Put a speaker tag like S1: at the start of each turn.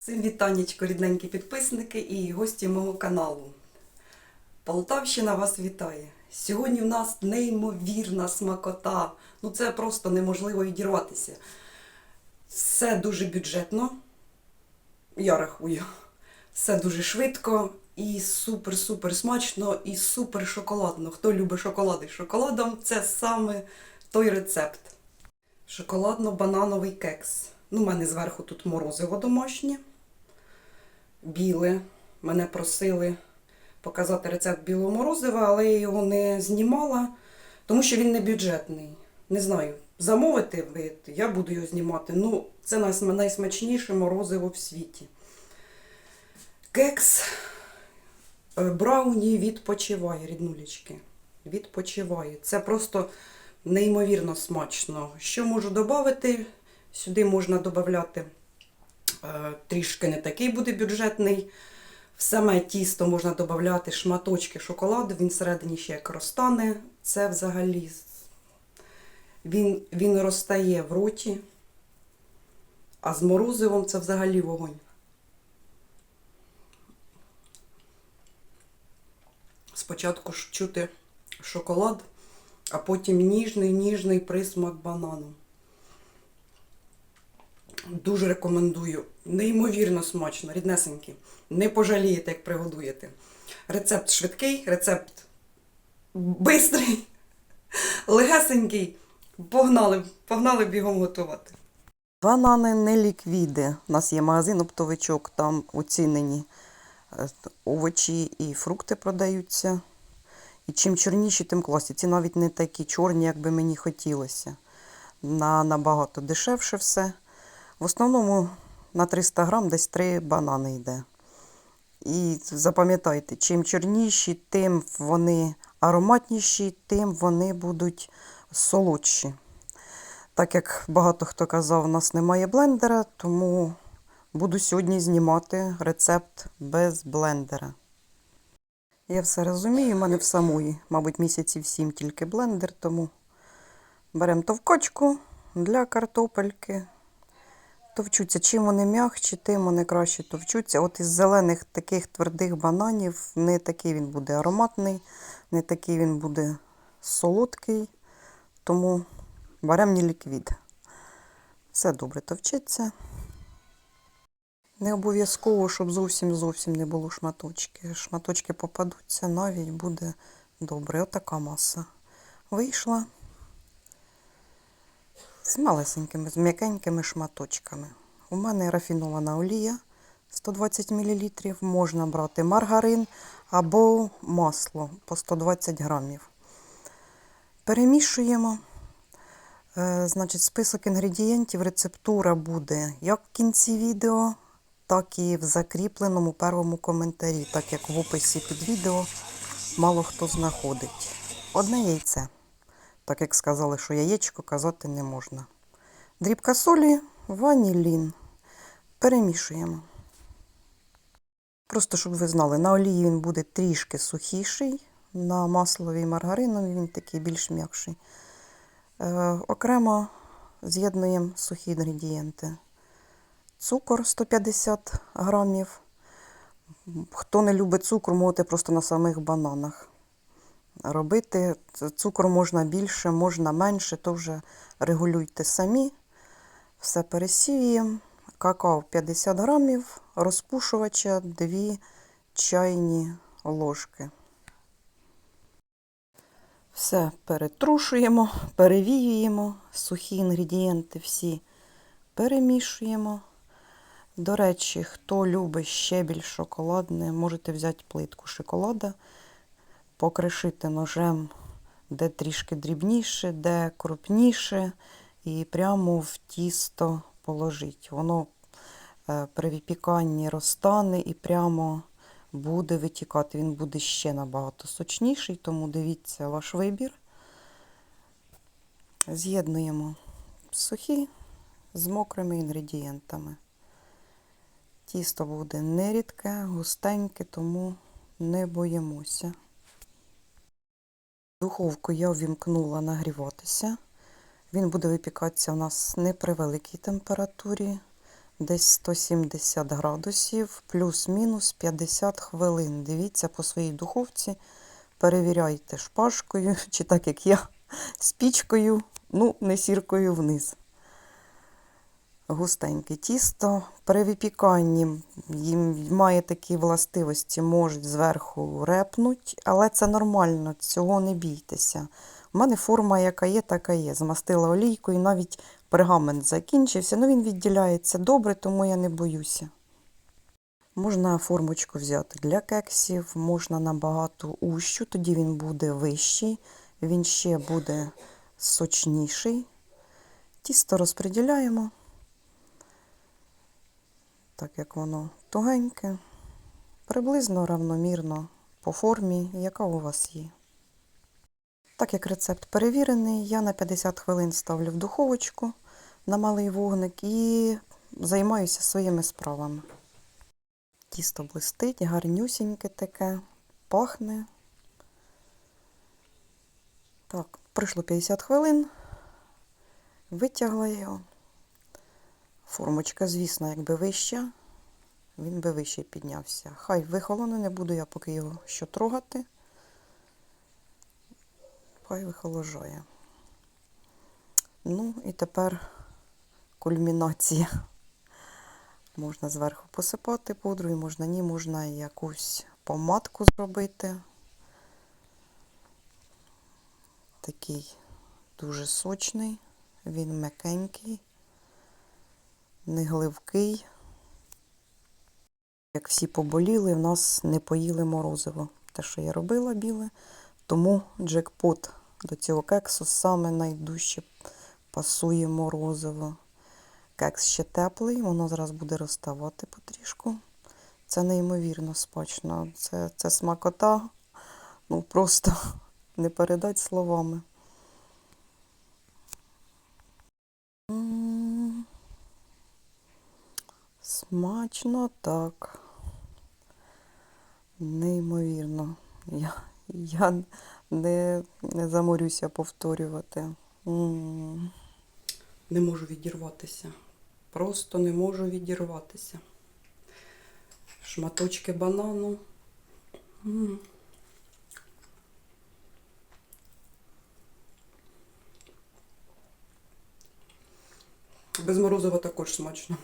S1: Всім вітаннячко, рідненькі підписники і гості мого каналу. Полтавщина вас вітає. Сьогодні в нас неймовірна смакота. Ну це просто неможливо відірватися. Все дуже бюджетно. Я рахую. Все дуже швидко і супер-супер смачно, і супер шоколадно. Хто любить шоколади з шоколадом, це саме той рецепт. Шоколадно-банановий кекс. Ну, у мене зверху тут морозиво домашнє біле. Мене просили показати рецепт білого морозива, але я його не знімала, тому що він не бюджетний. Не знаю, замовити ви, я буду його знімати. Ну, це найсмачніше морозиво в світі. Кекс е, Брауні відпочиває, ріднулечки. Відпочиває. Це просто неймовірно смачно. Що можу додати? Сюди можна додати трішки не такий буде бюджетний. В саме тісто можна додати шматочки шоколаду, він всередині ще як розтане. Це взагалі він, він розтає в роті, а з морозивом це взагалі вогонь. Спочатку чути шоколад, а потім ніжний, ніжний присмак банану. Дуже рекомендую. Неймовірно смачно, ріднесенькі. Не пожалієте, як пригодуєте. Рецепт швидкий, рецепт бистрий, легесенький. Погнали, погнали бігом готувати. Банани не ліквіди. У нас є магазин оптовичок, там оцінені е, овочі і фрукти продаються. І чим чорніші, тим класні. Ці навіть не такі чорні, як би мені хотілося. На набагато дешевше все. В основному на 300 грам десь 3 банани йде. І запам'ятайте, чим чорніші, тим вони ароматніші, тим вони будуть солодші. Так як багато хто казав, у нас немає блендера, тому буду сьогодні знімати рецепт без блендера. Я все розумію, в мене в самої, мабуть, місяців 7 тільки блендер, тому беремо товкочку для картопельки товчуться. Чим вони м'якші, тим вони краще товчуться. От із зелених таких твердих бананів не такий він буде ароматний, не такий він буде солодкий. Тому беремо ліквід. Все добре товчиться. Не обов'язково, щоб зовсім зовсім не було шматочки. Шматочки попадуться, навіть буде добре. Отака маса вийшла з малесенькими, з м'якенькими шматочками. У мене рафінована олія 120 мл. Можна брати маргарин або масло по 120 грамів. Перемішуємо. Е, Значить, список інгредієнтів, рецептура буде як в кінці відео, так і в закріпленому першому коментарі, так як в описі під відео мало хто знаходить. Одне яйце. Так як сказали, що яєчко казати не можна. Дрібка солі, ванілін. Перемішуємо. Просто щоб ви знали, на олії він буде трішки сухіший, на масловій маргариновій він такий більш м'якший. Е, окремо з'єднуємо сухі інгредієнти. Цукор 150 грамів. Хто не любить цукор, можете просто на самих бананах робити. Цукор можна більше, можна менше, то вже регулюйте самі. Все пересіюємо. Какао 50 грамів, розпушувача 2 чайні ложки. Все перетрушуємо, перевіюємо, сухі інгредієнти всі перемішуємо. До речі, хто любить ще більш шоколадне, можете взяти плитку шоколада покришити ножем, де трішки дрібніше, де крупніше, і прямо в тісто положить. Воно е, при випіканні розтане і прямо буде витікати. Він буде ще набагато сочніший, тому дивіться ваш вибір. З'єднуємо сухі з мокрими інгредієнтами. Тісто буде не рідке, густеньке, тому не боїмося. Духовку я ввімкнула нагріватися. Він буде випікатися у нас не при великій температурі,
S2: десь 170 градусів, плюс-мінус 50 хвилин. Дивіться по своїй духовці, перевіряйте шпажкою, чи так як я, спічкою, ну, не сіркою вниз. Густеньке тісто. При випіканні їм має такі властивості, можуть зверху репнуть, але це нормально, цього не бійтеся. У мене форма, яка є, така є. Змастила олійкою, навіть пергамент закінчився. Ну він відділяється добре, тому я не боюся. Можна формочку взяти для кексів, можна набагато ущу, тоді він буде вищий, він ще буде сочніший. Тісто розподіляємо, так як воно тугеньке, приблизно равномірно по формі, яка у вас є. Так як рецепт перевірений, я на 50 хвилин ставлю в духовочку на малий вогник і займаюся своїми справами. Тісто блистить, гарнюсіньке таке, пахне. Так, пройшло 50 хвилин, витягла його. Формочка, звісно, якби вища, він би вище піднявся. Хай вихолоне, не буду я поки його що трогати. Хай вихоложає. Ну і тепер кульмінація. Можна зверху посипати пудрою, можна ні, можна якусь помадку зробити. Такий дуже сочний, він м'якенький, не гливкий. Як всі поболіли, в нас не поїли морозиво. Те, що я робила біле, тому джекпот до цього кексу саме найдужче пасує морозиво. Кекс ще теплий, воно зараз буде розставати потрішку. Це неймовірно смачно. Це, це смакота. Ну просто не передать словами. М, Смачно так. Неймовірно. Я, я не, не заморюся повторювати. М.
S1: Не можу відірватися. Просто не можу відірватися. Шматочки банану. М. Без морозива також смачно.